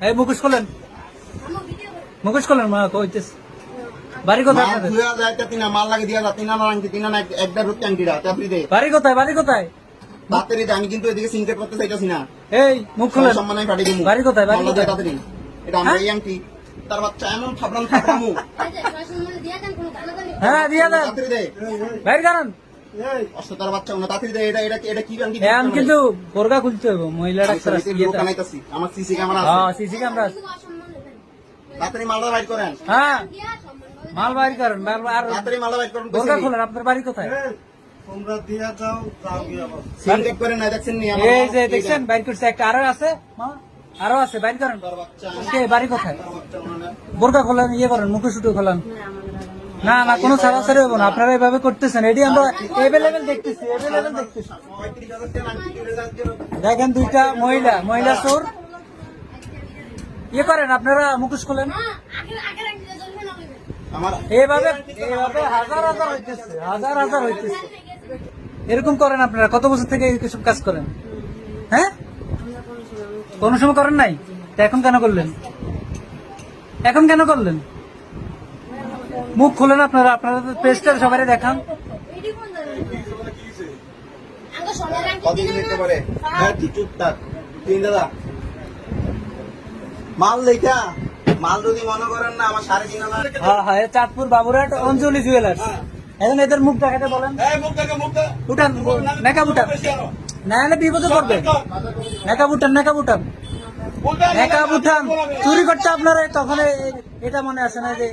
এই মুখোশ খোলেন মুখোশ খোলেন মা কইতেছ বাড়ি কোথায় মাল আপনাদের? ধুয়া যায় তা তিনা মাল লাগে দিয়া যা তিনা না তিনা না এক- একবার হচ্ছে আংটিটা দে বাড়ি কোথায় বাড়ি কোথায়? তাড়াতাড়ি আমি কিন্তু এদিকে সিনকেট করতে চাইতাছি না। এই মুখ খোলেন। সম্মান আমি পাঠিয়ে দিমু। বাড়ি কোথায়? বাড়ি কোথায়? তাড়াতাড়ি। এটা আমার হ্যাঁ? এই আংটি তার বাচ্চা এমন থাপড়াম থাপড়ামু হ্যাঁ দিয়া দেন। তাড়াতাড়ি দে। বাইর করেন অস্ত তার বাচ্চা না তাড়াতাড়ি এটা এটা এটা কি আংটি এখন কিন্তু বোরগা খুলতে হবে মহিলা লোক আনাইতাছি আমার সিসি ক্যামেরা হ্যাঁ সিসি ক্যামেরা আছে। তাড়াতাড়ি মালটা বাইর করেন। হ্যাঁ মাল বাইর করেন মাল- আর তাড়াতাড়ি মালটা বাইর করেন বোরগা খোলেন আপনার বাড়ি কোথায়? তোমরা দিয়া গিয়ে করেন না দেখছেন নি? আমার এই যে দেখছেন বাইর করছে একটা আরও আছে মা আরও আছে বাইর করেন। কে বাড়ি কোথায়? বোরকা খোলেন ইয়ে করেন মুখে শুটু খোলেন। না না, কোনো ছাড়াছাড়ি হব না। আপনারা এভাবে করতেছেন। এটি আমরা এভেলেবেল দেখতেছি দেখেন দুইটা মহিলা মহিলা চোর। ইয়ে করেন, আপনারা মুখোশ খোলেন। আমার এইভাবে এইভাবে হাজার হাজার হইতেছে, হাজার হাজার হইতেছে। এরকম করেন আপনারা, কত বছর থেকে এসব কাজ করেন? হ্যাঁ? কোনো সময় করেন নাই? তা এখন কেন করলেন? এখন কেন করলেন? মুখ খুলেন আপনারা আপনারা পেজটা সবাই দেখান। হ্যাঁ মাল লেখা মাল যদি মনে করেন না আমার সাড়ে তিন হাজার হ্যাঁ হ্যাঁ চাঁদপুর বাবুরহাট অঞ্জলি জুয়েলার্স এখন এদের মুখ দেখাতে বলেন। উঠান মেকআপ উঠান। না হলে বিপদে পড়বে। মেকআপ উঠান উঠান। মেকআপ উঠান চুরি করতে আপনারা তখন এটা মনে আসে না যে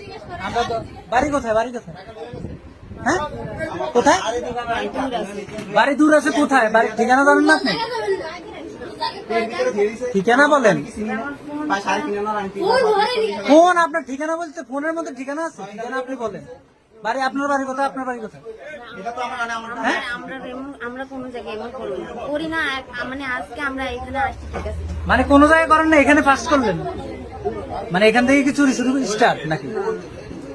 আমরা তো বাড়ি কোথায় বাড়ি কোথায়? হ্যাঁ? কোথায়? বাড়ি দূর আছে কোথায়? বাড়ি ঠিকানা জানেন না আপনি? ঠিকানা বলেন। ফোন আপনার ঠিকানা বলতে ফোনের মধ্যে ঠিকানা আছে? ঠিকানা আপনি বলেন। বাড়ি আপনার বাড়ি কোথায় আপনার বাড়ি কোথায় এটা তো আমার মানে হ্যাঁ কোনো জায়গায় এমন করি না করি না এক- মানে আজকে আমরা এখানে আসছি ঠিক আছে মানে কোন জায়গায় করেন না এখানে ফার্স্ট করলেন মানে এখান থেকে কি চুরি শুরু স্টার্ট নাকি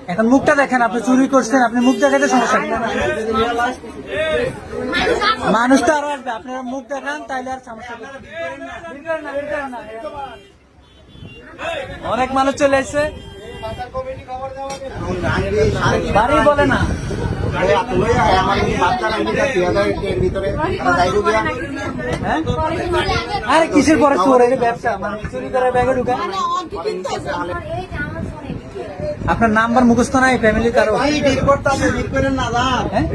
এখন মুখটা দেখেন আপনি চুরি করছেন আপনি মুখ দেখাতে সমস্যা কি? মানুষ তো আরও আসবে আপনারা মুখ দেখান তাইলে আর সমস্যা অনেক মানুষ চলে এসছে বাড়ি বলে না। হয়, আরে কিসের পরে চোর? এই মানে চুরি করে ব্যাগে ঢুকা। আপনার নাম্বার মুখস্থ নাই ফ্যামিলি কারও? না হ্যাঁ?